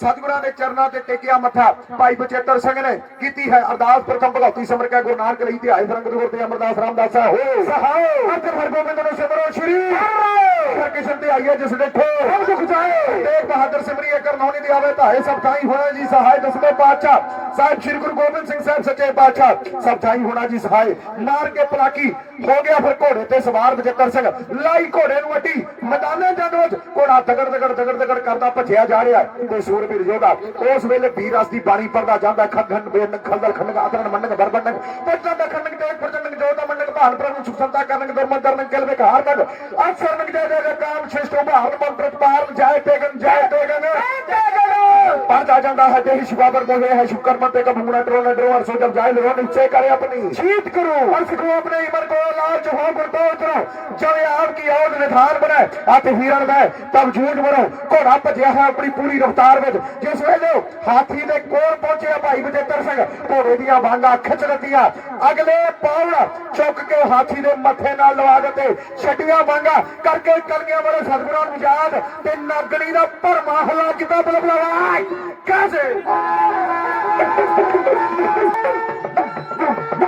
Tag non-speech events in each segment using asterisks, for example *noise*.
ਸਤਿਗੁਰਾਂ ਦੇ ਚਰਨਾਂ ਤੇ ਟੇਕਿਆ ਮੱਥਾ। ਭਾਈ ਬਚੇਤਰ ਸਿੰਘ ਨੇ ਕੀਤੀ ਹੈ ਅਰਦਾਸ ਪ੍ਰਥਮ ਭਗਉਤੀ ਸਿਮਰ ਕੇ ਗੁਰੂ ਨਾਨਕ ਲਈ ਧਿਆਏ ਫਰੰਗ ਗੁਰ ਤੇ ਅਮਰਦਾਸ ਰਾਮਦਾਸ ਹੋ ਸਹਾਓ। ਅਰਥ ਹਰਗੋਬਿੰਦ ਨੂੰ ਸਿਮਰੋ ਸ਼੍ਰੀ। ਤੇ ਆਈਏ ਜਿਸ ਦੇਖੋ ਸਭ ਦੁੱਖ ਜਾਏ। ਤੇਗ ਬਹਾਦਰ ਸਿਮਰੀਏ ਕਰਨੌਣੀ ਦੀ ਆਵੇ ਧਾਏ ਸਭ ਥਾਈ ਹੋਣਾ ਜੀ ਸਹਾਇ ਦਸਵੇਂ ਪਾਤਸ਼ਾਹ। ਸਾਹਿਬ ਸ਼੍ਰੀ ਗੁਰੂ ਗੋਬਿੰਦ ਸਿੰਘ ਸਾਹਿਬ ਸੱਚੇ ਪਾਤਸ਼ਾਹ। ਸਭ ਥਾਈ ਹੋਣਾ ਜੀ ਸਹਾਇ ਮਾਰ ਕੇ ਪਲਾਕੀ ਹੋ ਗਿਆ ਫਿਰ ਘੋੜੇ ਤੇ ਸਵਾਰ ਬਚੇਤਰ ਸਿੰਘ। ਲਾਈ ਘੋੜੇ ਨੂੰ ਅੱਡੀ। ਮੈਦਾਨੇ ਵਿੱਚ ਘੋੜਾ ਦਗੜ ਦਗੜ ਦਗੜ ਦਗੜ ਕਰਦਾ ਭੱਜਿਆ ਜਾ ਰਿਹਾ। ਤੇ ਸੂਰਬੀਰ ਯੋਧਾ ਉਸ ਵੇਲੇ ਵੀਰ ਰਸ ਦੀ ਬਾਣੀ ਪੜਦਾ ਜਾਂਦਾ। ਖੰਡਨ ਬੇਨ ਖਲਦਲ ਖੰਡਕ ਆਦਰਨ ਮੰਡਕ ਬਰਬੰਡਕ ਪੱਟਾਂ ਦਾ ਤੇ ਪ੍ਰਚੰਡਕ ಹನುಮಂತರನ್ನು ಸುಖಂತ ಕಾರಣಕ್ಕೆ ಧರ್ಮಂತರನ್ನು ಕೇಳಬೇಕು ಆರ್ನಾಗ ಆ ಸರ್ನಕ್ಕೆ ಜಯ ಜಯ ಕಾಮ ಶ್ರೇಷ್ಠ ಒಬ್ಬ ಹನುಮಂತರ ಜಾಯ ಬೇಗನ್ ಜಾಯ ಬೇಗನ್ ਪਾਰ ਜੈ ਤੇਗਨ ਜੈ ਤੇਗਨ ਪੜਦਾ ਜਾਂਦਾ ਹੈ ਦੇਹ ਸ਼ਿਵਾਬਰ ਬੋਲੇ ਹੈ ਸ਼ੁਕਰ ਮੰਤੇ ਕਬੂਣਾ ਟਰੋ ਨਾ ਡਰੋ ਅਰਸੋ ਜਬ ਜਾਇ ਲਰੋ ਨਿਚੇ ਕਰੇ ਆਪਣੀ। ਸ਼ੀਤ ਕਰੋ ਅਰਸ ਕੋ ਆਪਣੇ ਇਮਰ ਕੋ ਲਾਲਚ ਹੋ ਗੁਰ ਤੋਂ ਉਤਰੋ ਜਵੇ ਆਪ ਕੀ ਔਦ ਨਿਧਾਨ ਬਣੇ ਹੱਥ ਹੀਰਨ ਦਾ ਤਬ ਝੂਠ ਮਰੋ ਘੋੜਾ ਭੱਜਿਆ ਹੈ ਆਪਣੀ ਪੂਰੀ ਰਫ਼ਤਾਰ ਵਿੱਚ। ਜਿਸ ਵੇਲੇ ਹਾਥੀ ਦੇ ਕੋਲ ਪਹੁੰਚਿਆ ਭਾਈ ਬਜੇਤਰ ਸਿੰਘ ਘੋੜੇ ਦੀਆਂ ਵਾਂਗਾਂ ਖਿੱਚ ਦਿੱਤੀਆਂ। ਅਗਲੇ ਪੌੜ ਚੁੱਕ ਕੇ ਹਾਥੀ ਦੇ ਮੱਥੇ ਨਾਲ ਲਵਾ ਦਿੱਤੇ। ਛੱਡੀਆਂ ਵਾਂਗਾਂ ਕਰਕੇ ਕਲਗੀਆਂ ਵਾਲੇ ਸਤਿਗੁਰਾਂ ਨੂੰ ਯਾਦ ਤੇ ਨਾਗਣੀ ਦਾ ਭਰਮਾ ਹਲਾ ਕਿਤਾ ਬਲਬਲਾਵਾ my cousin. *laughs*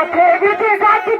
मग जाती